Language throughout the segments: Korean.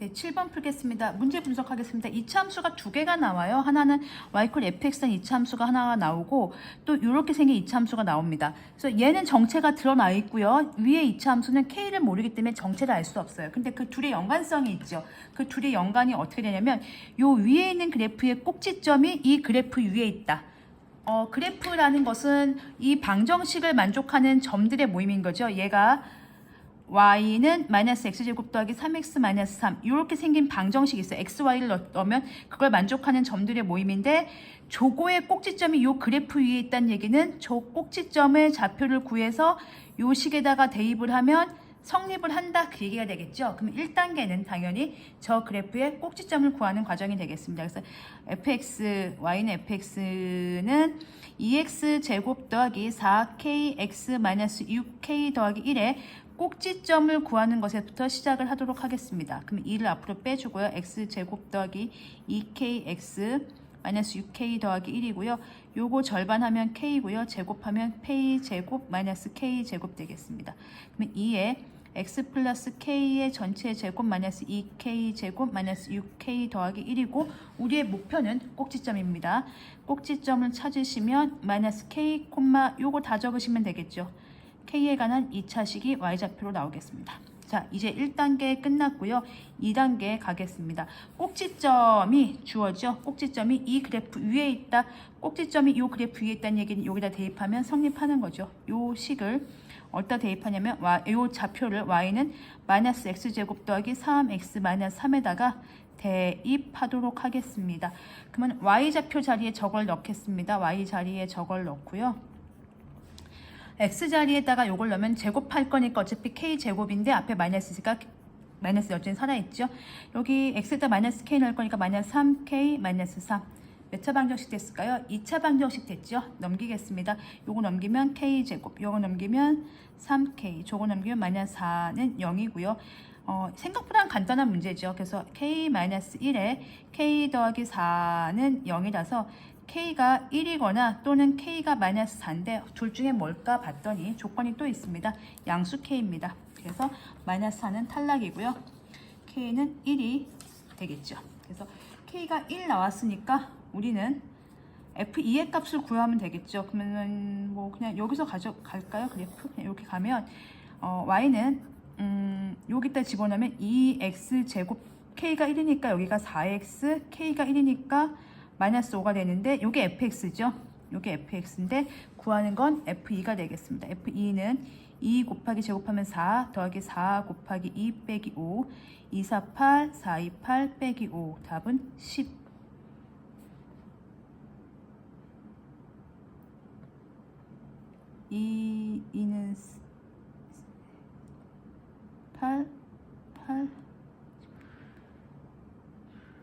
네, 7번 풀겠습니다. 문제 분석하겠습니다. 이차 함수가 두 개가 나와요. 하나는 y콜 fx는 이차 함수가 하나가 나오고 또 이렇게 생긴 이차 함수가 나옵니다. 그래서 얘는 정체가 드러나 있고요. 위에 이차 함수는 k를 모르기 때문에 정체를 알 수 없어요. 근데 그 둘의 연관성이 있죠. 그 둘의 연관이 어떻게 되냐면 요 위에 있는 그래프의 꼭지점이 이 그래프 위에 있다. 어, 그래프라는 것은 이 방정식을 만족하는 점들의 모임인 거죠. 얘가 y는 마이너스 x제곱 더하기 3x 마이너스 3 이렇게 생긴 방정식이 있어요. xy를 넣- 넣으면 그걸 만족하는 점들의 모임인데 조고의 꼭지점이 요 그래프 위에 있다는 얘기는 저 꼭지점의 좌표를 구해서 요 식에다가 대입을 하면 성립을 한다 그 얘기가 되겠죠. 그럼 1단계는 당연히 저 그래프의 꼭지점을 구하는 과정이 되겠습니다. 그래서 fx, y는 fx는 2x 제곱 더하기 4kx 마이너스 6k 더하기 1에 꼭지점을 구하는 것에부터 시작을 하도록 하겠습니다. 그럼 2를 앞으로 빼주고요. x 제곱 더하기 2kx 마이너스 6k 더하기 1이고요. 요거 절반하면 k고요. 제곱하면 k 제곱 마이너스 k 제곱 되겠습니다. 그러면 2에 x 플러스 k의 전체 제곱 마이너스 2k 제곱 마이너스 6k 더하기 1이고 우리의 목표는 꼭지점입니다. 꼭지점을 찾으시면 마이너스 k 콤마 요거 다 적으시면 되겠죠. k에 관한 2차식이 y좌표로 나오겠습니다. 자, 이제 1단계 끝났고요. 2단계 가겠습니다. 꼭지점이 주어져. 꼭지점이 이 그래프 위에 있다. 꼭지점이 이 그래프 위에 있다는 얘기는 여기다 대입하면 성립하는 거죠. 요 식을 어디다 대입하냐면 이 좌표를 y는 마이너스 x제곱 더하기 3x 마이너스 3에다가 대입하도록 하겠습니다. 그러면 y좌표 자리에 저걸 넣겠습니다. y 자리에 저걸 넣고요. X 자리에다가 요걸 넣으면 제곱할 거니까 어차피 k 제곱인데 앞에 마이너스가 마이너스 여전히 살아있죠. 여기 x에다 마이너스 k 넣을 거니까 마이너스 3k 마이너스 3. 몇 차 방정식 됐을까요? 2차 방정식 됐죠. 넘기겠습니다. 요거 넘기면 k 제곱, 요거 넘기면 3k, 저거 넘기면 마이너스 4는 0이고요. 어, 생각보다 간단한 문제죠. 그래서 k 마이너스 1에 k 더하기 4는 0이라서 k가 1이거나 또는 k가 마이너스 4인데 둘 중에 뭘까 봤더니 조건이 또 있습니다. 양수 k입니다. 그래서 마이너스 4는 탈락이고요. k는 1이 되겠죠. 그래서 k가 1 나왔으니까 우리는 f2의 값을 구하면 되겠죠. 그러면은 뭐 그냥 여기서 가져갈까요? 그래프 이렇게 가면 어, y는 음, 여기다 집어넣으면 2x 제곱 k가 1이니까 여기가 4x k가 1이니까 마이너스 5가 되는데 이게 fx죠. 이게 fx인데 구하는 건 f2가 되겠습니다. f2는 2 곱하기 제곱하면 4 더하기 4 곱하기 2 빼기 5 2, 4, 8, 4, 2, 8 빼기 5 답은 10 2, 2는 8, 8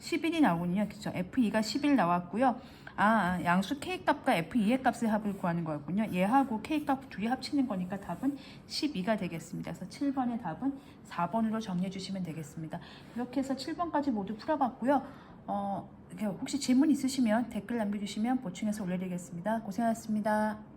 11이 나오군요. 그쵸? F2가 11 나왔고요. 아, 양수 K 값과 F2의 값의 합을 구하는 거였군요. 얘하고 K 값 둘이 합치는 거니까 답은 12가 되겠습니다. 그래서 7번의 답은 4번으로 정리해 주시면 되겠습니다. 이렇게 해서 7번까지 모두 풀어봤고요. 어, 혹시 질문 있으시면 댓글 남겨주시면 보충해서 올려드리겠습니다. 고생하셨습니다.